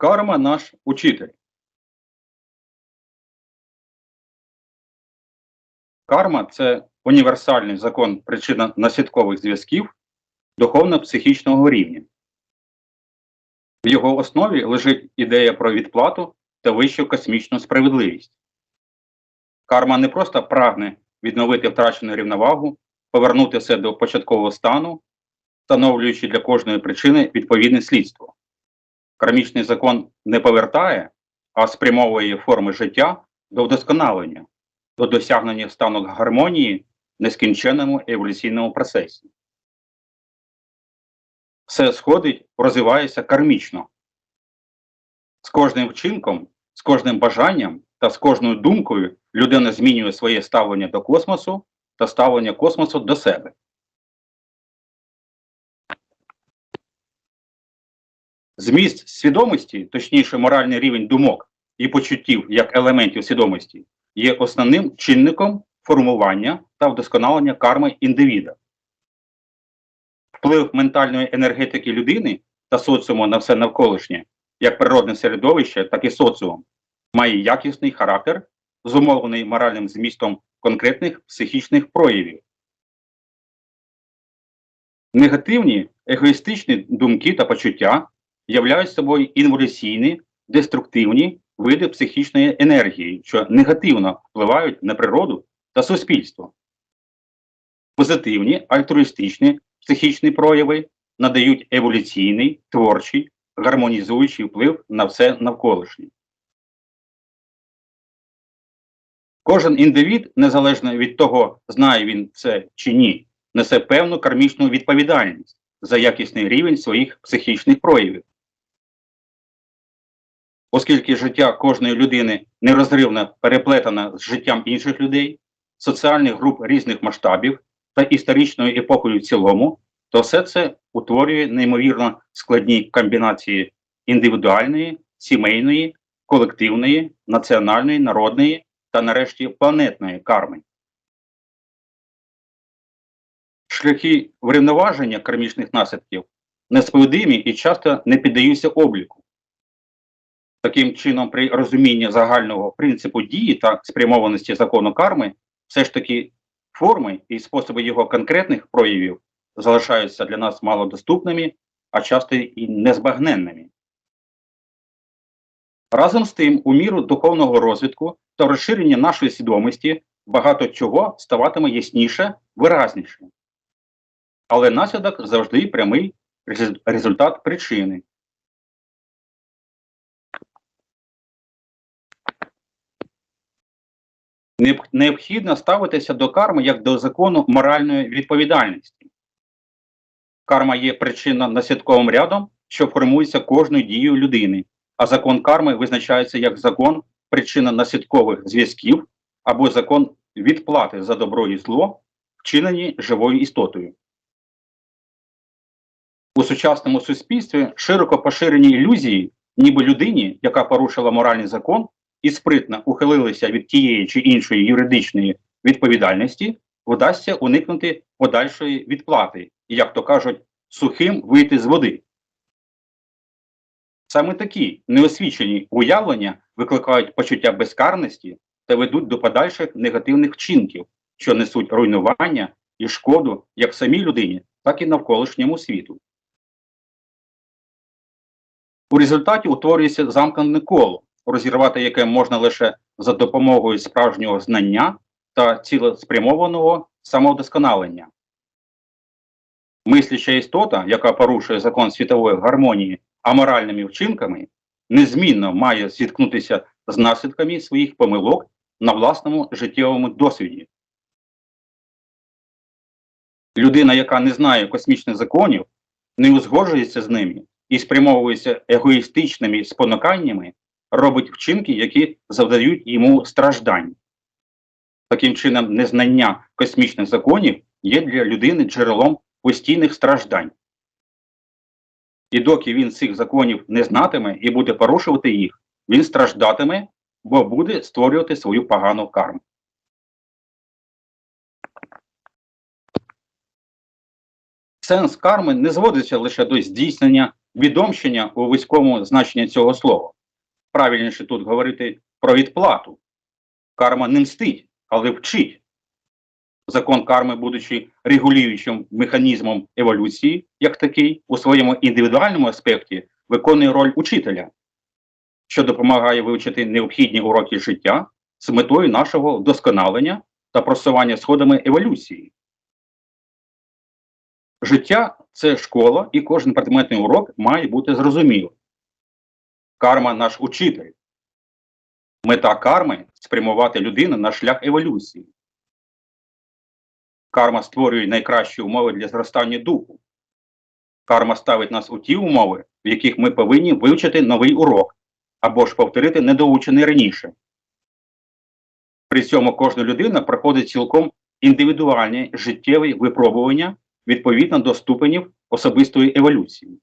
Карма наш учитель. Карма це універсальний закон причинно-наслідкових зв'язків духовно-психічного рівня. В його основі лежить ідея про відплату та вищу космічну справедливість. Карма не просто прагне відновити втрачену рівновагу, повернути все до початкового стану, встановлюючи для кожної причини відповідне слідство. Кармічний закон не повертає, а спрямовує форми життя до вдосконалення, до досягнення стану гармонії в нескінченному еволюційному процесі. Все сходить, розвивається кармічно. З кожним вчинком, з кожним бажанням та з кожною думкою людина змінює своє ставлення до космосу та ставлення космосу до себе. Зміст свідомості, точніше, моральний рівень думок і почуттів як елементів свідомості, є основним чинником формування та вдосконалення карми індивіда. Вплив ментальної енергетики людини та соціуму на все навколишнє, як природне середовище, так і соціум, має якісний характер, зумовлений моральним змістом конкретних психічних проявів. Негативні егоїстичні думки та почуття являють собою інволюційні, деструктивні види психічної енергії, що негативно впливають на природу та суспільство. Позитивні альтруїстичні психічні прояви надають еволюційний, творчий, гармонізуючий вплив на все навколишнє. Кожен індивід, незалежно від того, знає він це чи ні, несе певну кармічну відповідальність за якісний рівень своїх психічних проявів. Оскільки життя кожної людини нерозривно переплетено з життям інших людей, соціальних груп різних масштабів та історичною епохою в цілому, то все це утворює неймовірно складні комбінації індивідуальної, сімейної, колективної, національної, народної та нарешті планетної карми. Шляхи врівноваження кармічних наслідків несправедливі і часто не піддаються обліку. Таким чином, при розумінні загального принципу дії та спрямованості закону карми, все ж таки форми і способи його конкретних проявів залишаються для нас малодоступними, а часто і незбагненними. Разом з тим, у міру духовного розвитку та розширення нашої свідомості багато чого ставатиме ясніше, виразніше. Але наслідок завжди прямий результат причини. Необхідно ставитися до карми як до закону моральної відповідальності. Карма є причинно-наслідковим рядом, що формується кожною дією людини, а закон карми визначається як закон причинно-наслідкових зв'язків або закон відплати за добро і зло, вчинені живою істотою. У сучасному суспільстві широко поширені ілюзії, ніби людині, яка порушила моральний закон і спритно ухилилася від тієї чи іншої юридичної відповідальності, вдасться уникнути подальшої відплати і, як то кажуть, сухим вийти з води. Саме такі неосвічені уявлення викликають почуття безкарності та ведуть до подальших негативних вчинків, що несуть руйнування і шкоду як самій людині, так і навколишньому світу. У результаті утворюється замкнене коло, розірвати яке можна лише за допомогою справжнього знання та цілеспрямованого самовдосконалення. Мисляча істота, яка порушує закон світової гармонії аморальними вчинками, незмінно має зіткнутися з наслідками своїх помилок на власному життєвому досвіді. Людина, яка не знає космічних законів, не узгоджується з ними і спрямовується егоїстичними спонуканнями, робить вчинки, які завдають йому страждань. Таким чином, незнання космічних законів є для людини джерелом постійних страждань. І доки він цих законів не знатиме і буде порушувати їх, він страждатиме, бо буде створювати свою погану карму. Сенс карми не зводиться лише до здійснення відомщення у вузькому значенні цього слова. Правильніше тут говорити про відплату. Карма не мстить, але вчить. Закон карми, будучи регулюючим механізмом еволюції, як такий, у своєму індивідуальному аспекті виконує роль учителя, що допомагає вивчити необхідні уроки життя з метою нашого вдосконалення та просування сходами еволюції. Життя це школа, і кожен предметний урок має бути зрозумілим. Карма наш учитель. Мета карми спрямувати людину на шлях еволюції. Карма створює найкращі умови для зростання духу. Карма ставить нас у ті умови, в яких ми повинні вивчити новий урок або ж повторити недоучений раніше. При цьому кожна людина проходить цілком індивідуальні життєві випробування відповідно до ступенів особистої еволюції.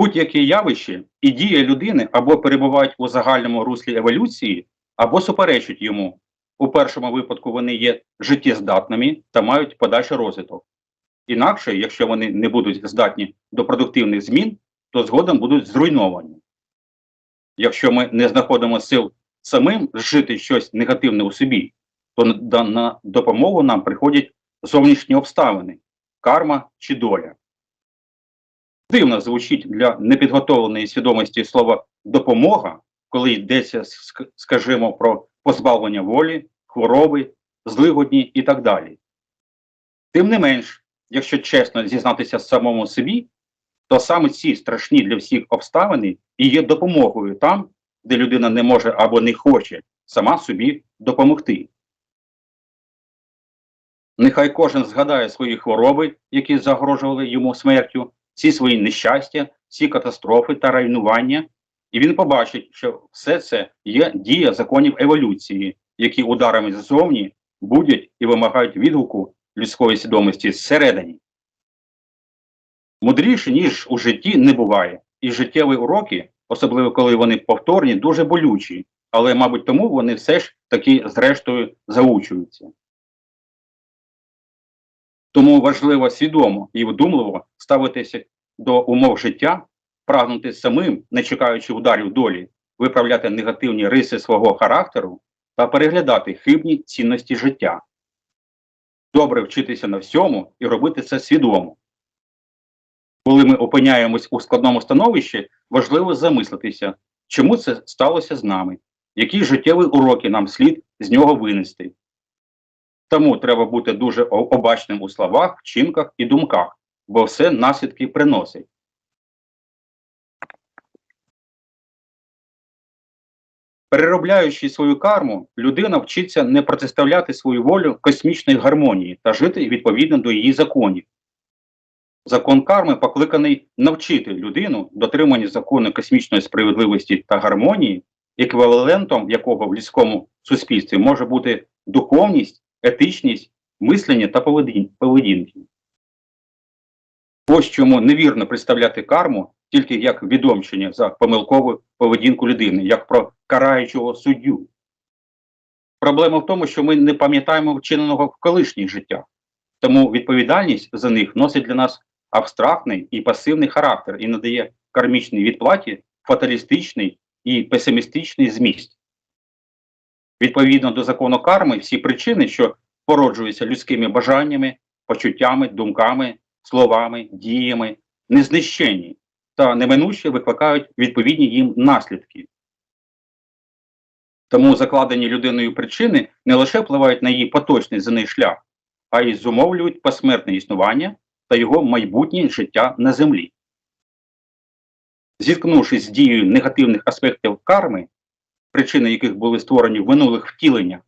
Будь-які явища і дії людини або перебувають у загальному руслі еволюції, або суперечать йому. У першому випадку вони є життєздатними та мають подальший розвиток. Інакше, якщо вони не будуть здатні до продуктивних змін, то згодом будуть зруйновані. Якщо ми не знаходимо сил самим зжити щось негативне у собі, то на допомогу нам приходять зовнішні обставини, карма чи доля. Дивно звучить для непідготовленої свідомості слово допомога, коли йдеться, скажімо, про позбавлення волі, хвороби, злигодні і так далі. Тим не менш, якщо чесно зізнатися самому собі, то саме ці страшні для всіх обставини і є допомогою там, де людина не може або не хоче сама собі допомогти. Нехай кожен згадає свої хвороби, які загрожували йому смертю, всі свої нещастя, всі катастрофи та руйнування, і він побачить, що все це є дія законів еволюції, які ударами ззовні будять і вимагають відгуку людської свідомості зсередині. Мудріше, ніж у житті, не буває, і життєві уроки, особливо коли вони повторні, дуже болючі, але, мабуть, тому вони все ж таки, зрештою, заучуються. Тому важливо свідомо і вдумливо ставитися до умов життя, прагнути самим, не чекаючи ударів долі, виправляти негативні риси свого характеру та переглядати хибні цінності життя. Добре вчитися на всьому і робити це свідомо. Коли ми опиняємось у складному становищі, важливо замислитися, чому це сталося з нами, які життєві уроки нам слід з нього винести. Тому треба бути дуже обачним у словах, вчинках і думках, бо все наслідки приносить. Переробляючи свою карму, людина вчиться не протиставляти свою волю космічної гармонії та жити відповідно до її законів. Закон карми покликаний навчити людину дотриманні закону космічної справедливості та гармонії, еквівалентом якого в людському суспільстві може бути духовність, етичність, мислення та поведінки. Ось чому невірно представляти карму тільки як відомчення за помилкову поведінку людини, як про караючого суддю. Проблема в тому, що ми не пам'ятаємо вчиненого в колишніх життях, тому відповідальність за них носить для нас абстрактний і пасивний характер і надає кармічній відплаті фаталістичний і песимістичний зміст. Відповідно до закону карми, всі причини, що породжуються людськими бажаннями, почуттями, думками, словами, діями, незнищенні та неминуче викликають відповідні їм наслідки. Тому закладені людиною причини не лише впливають на її поточний неї шлях, а й зумовлюють посмертне існування та його майбутнє життя на землі. Зіткнувшись з дією негативних аспектів карми, причини яких були створені в минулих втіленнях,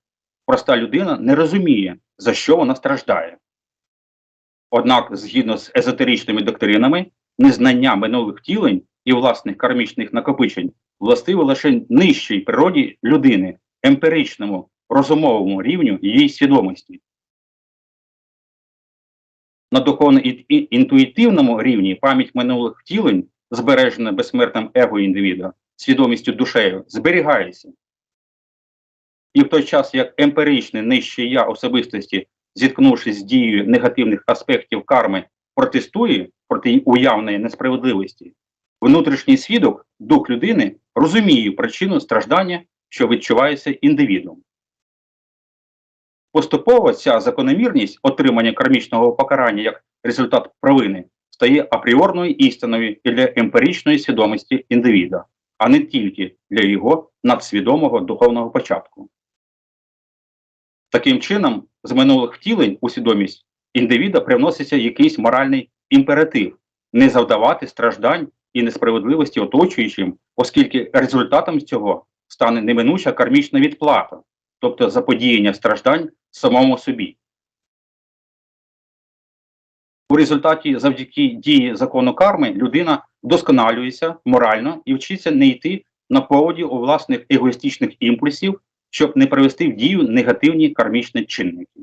проста людина не розуміє, за що вона страждає. Однак, згідно з езотеричними доктринами, незнання минулих втілень і власних кармічних накопичень властиво лише нижчій природі людини, емпіричному, розумовому рівню її свідомості. На духовно інтуїтивному рівні пам'ять минулих втілень, збережена безсмертним его індивіда, свідомістю душею, зберігається. І в той час, як емпіричне нижче я особистості зіткнувшись з дією негативних аспектів карми, протестує проти уявної несправедливості, внутрішній свідок, дух людини, розуміє причину страждання, що відчувається індивідом. Поступово ця закономірність отримання кармічного покарання як результат провини стає апріорною істиною і для емпіричної свідомості індивіда, а не тільки для його надсвідомого духовного початку. Таким чином, з минулих втілень у свідомість індивіда привноситься якийсь моральний імператив не завдавати страждань і несправедливості оточуючим, оскільки результатом цього стане неминуча кармічна відплата, тобто заподіяння страждань самому собі. У результаті завдяки дії закону карми людина вдосконалюється морально і вчиться не йти на поводі у власних егоїстичних імпульсів, щоб не привести в дію негативні кармічні чинники.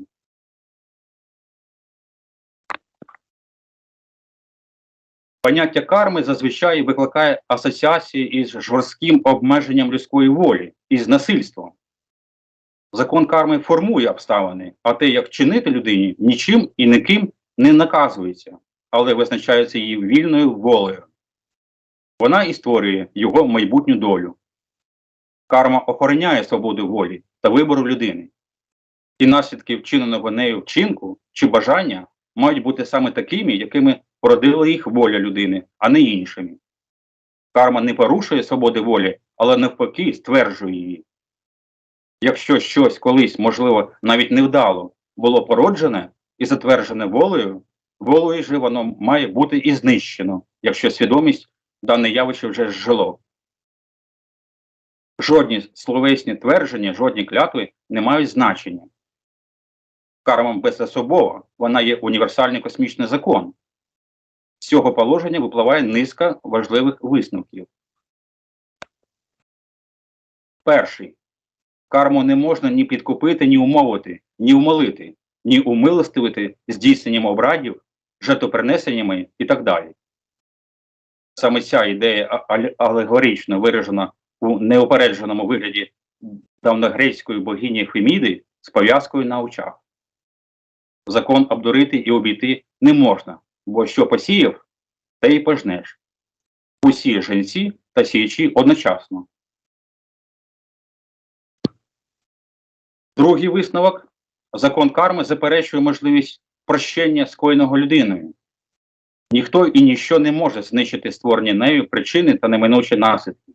Поняття карми зазвичай викликає асоціації із жорстким обмеженням людської волі і з насильством. Закон карми формує обставини, а те, як чинити людині, нічим і ніким не наказується, але визначається її вільною волею. Вона і створює його майбутню долю. Карма охороняє свободу волі та вибору людини. І наслідки вчиненого нею вчинку чи бажання мають бути саме такими, якими породила їх воля людини, а не іншими. Карма не порушує свободи волі, але навпаки стверджує її. Якщо щось колись, можливо, навіть невдало було породжене і затверджене волею, волею же воно має бути і знищено, якщо свідомість дане явище вже зжило. Жодні словесні твердження, жодні клятви не мають значення. Карма безособова, вона є універсальний космічний закон. З цього положення випливає низка важливих висновків. Перший. Карму не можна ні підкупити, ні умовити, ні умолити, ні умилостивити здійсненням обрадів, жертвопринесеннями і так далі. Саме ця ідея алегорично виражена у неопередженому вигляді давногрецької богині Феміди з пов'язкою на очах. Закон обдурити і обійти не можна, бо що посіяв, те й пожнеш. Усі жінці та сіячі одночасно. Другий висновок закон карми заперечує можливість прощення скоєного людиною. Ніхто і ніщо не може знищити створені нею причини та неминучі наслідки.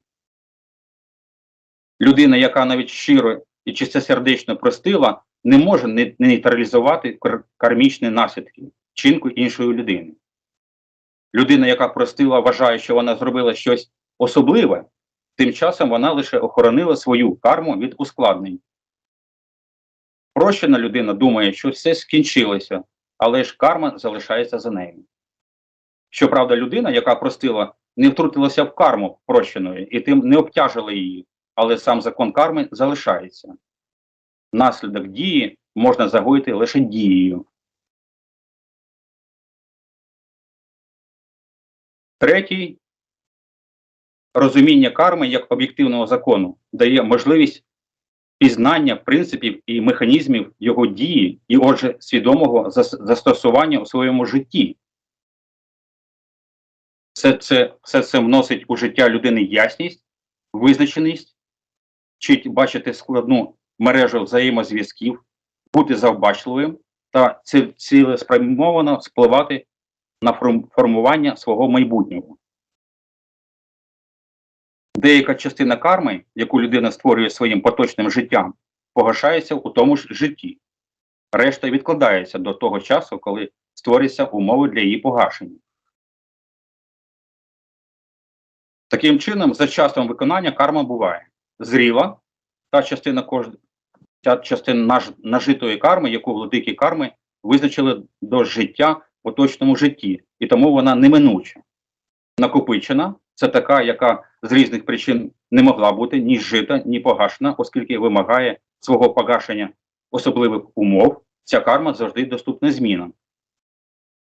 Людина, яка навіть щиро і чистосердечно простила, не може нейтралізувати кармічні наслідки вчинку іншої людини. Людина, яка простила, вважає, що вона зробила щось особливе, тим часом вона лише охоронила свою карму від ускладнень. Прощена людина думає, що все скінчилося, але ж карма залишається за нею. Щоправда, людина, яка простила, не втрутилася в карму прощеної і тим не обтяжила її, але сам закон карми залишається. Наслідок дії можна загоїти лише дією. Третій розуміння карми як об'єктивного закону дає можливість пізнання принципів і механізмів його дії, і, отже, свідомого застосування у своєму житті. Все це все це вносить у життя людини ясність, визначеність, вчить бачити складну мережу взаємозв'язків, бути завбачливим та цілеспрямовано спливати на формування свого майбутнього. Деяка частина карми, яку людина створює своїм поточним життям, погашається у тому ж житті. Решта відкладається до того часу, коли створюються умови для її погашення. Таким чином, за часом виконання карма буває зріла та частина кож... та частина наж... нажитої карми, яку владики карми визначили до життя в поточному житті, і тому вона неминуча. Накопичена це така, яка з різних причин не могла бути ні зжита, ні погашена, оскільки вимагає свого погашення особливих умов, ця карма завжди доступна змінам.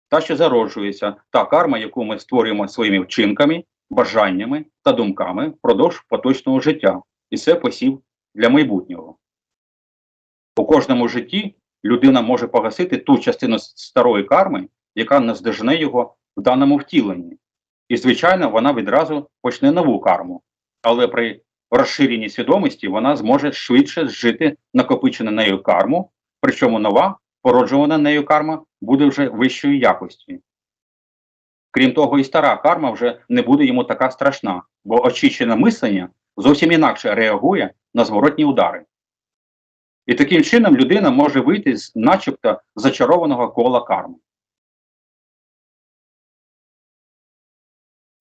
Та, що зароджується, та карма, яку ми створюємо своїми вчинками, бажаннями та думками впродовж поточного життя, і це посів для майбутнього. У кожному житті людина може погасити ту частину старої карми, яка наздожене його в даному втіленні. І, звичайно, вона відразу почне нову карму. Але при розширенні свідомості вона зможе швидше зжити накопичену нею карму, причому нова, породжувана нею карма буде вже вищої якості. Крім того, і стара карма вже не буде йому така страшна, бо очищене мислення зовсім інакше реагує на зворотні удари. І таким чином людина може вийти з начебто зачарованого кола карми.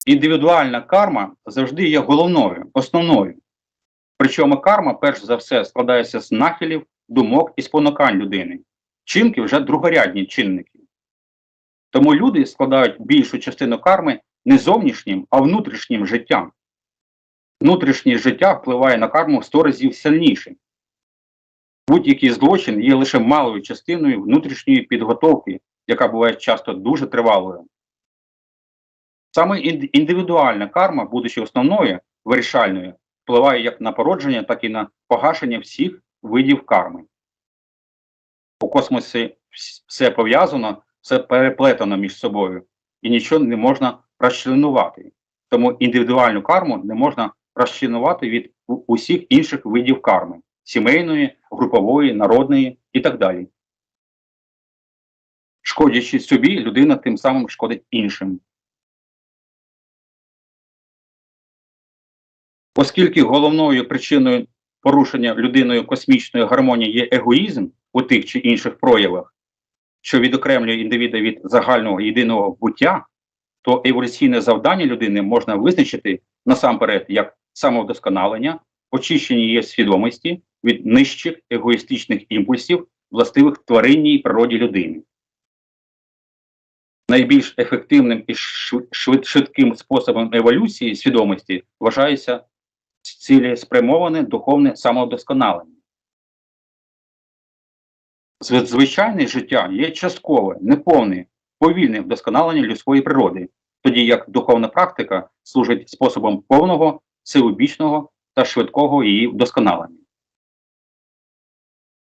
Індивідуальна карма завжди є головною, основною. Причому карма, перш за все, складається з нахилів, думок і спонукань людини. Чинки вже другорядні чинники. Тому люди складають більшу частину карми не зовнішнім, а внутрішнім життям. Внутрішнє життя впливає на карму в 100 разів сильніше. Будь-який злочин є лише малою частиною внутрішньої підготовки, яка буває часто дуже тривалою. Саме індивідуальна карма, будучи основною, вирішальною, впливає як на породження, так і на погашення всіх видів карми. У космосі все пов'язано, все переплетено між собою, і нічого не можна розчленувати. Тому індивідуальну карму не можна розчленувати від усіх інших видів карми сімейної, групової, народної і так далі. Шкодячи собі, людина тим самим шкодить іншим. Оскільки головною причиною порушення людиною космічної гармонії є егоїзм у тих чи інших проявах, що відокремлює індивіда від загального єдиного буття, то еволюційне завдання людини можна визначити насамперед як самовдосконалення, очищення її свідомості від нижчих егоїстичних імпульсів, властивих тваринній природі людини. Найбільш ефективним і швид- швид- швидким способом еволюції свідомості вважається цілеспрямоване духовне самовдосконалення. Звичайне життя є часткове, неповне, повільне вдосконалення людської природи, тоді як духовна практика служить способом повного, всеобічного та швидкого її вдосконалення.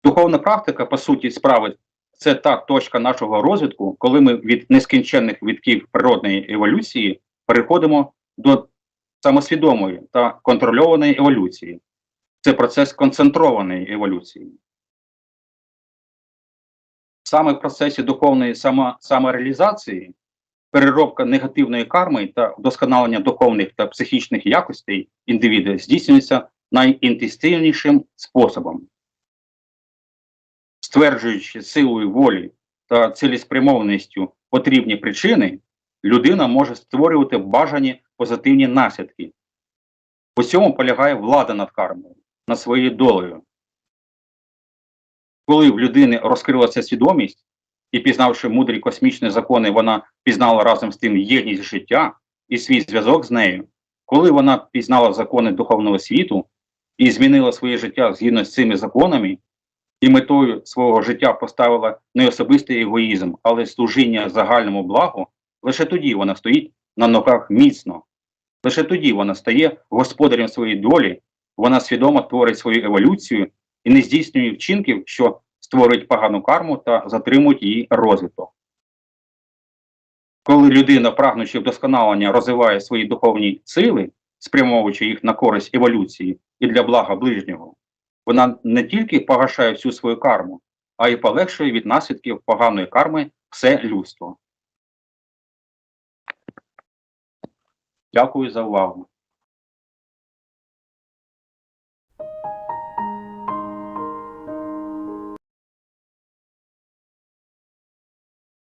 Духовна практика, по суті справи, це та точка нашого розвитку, коли ми від нескінченних вітків природної еволюції переходимо до самосвідомої та контрольованої еволюції. Це процес концентрованої еволюції. Саме в процесі духовної само, самореалізації переробка негативної карми та вдосконалення духовних та психічних якостей індивіда здійснюється найінтенсивнішим способом. Стверджуючи силою волі та цілеспрямованістю потрібні причини, людина може створювати бажані позитивні наслідки. У цьому полягає влада над кармою, над своєю долею. Коли в людини розкрилася свідомість, і пізнавши мудрі космічні закони, вона пізнала разом з тим єдність життя і свій зв'язок з нею, коли вона пізнала закони духовного світу і змінила своє життя згідно з цими законами, і метою свого життя поставила не особистий егоїзм, але служіння загальному благу, лише тоді вона стоїть на ногах міцно. Лише тоді вона стає господарем своєї долі, вона свідомо творить свою еволюцію і не здійснює вчинків, що створюють погану карму та затримують її розвиток. Коли людина, прагнучи вдосконалення, розвиває свої духовні сили, спрямовуючи їх на користь еволюції і для блага ближнього, вона не тільки погашає всю свою карму, а й полегшує від наслідків поганої карми все людство. Дякую за увагу.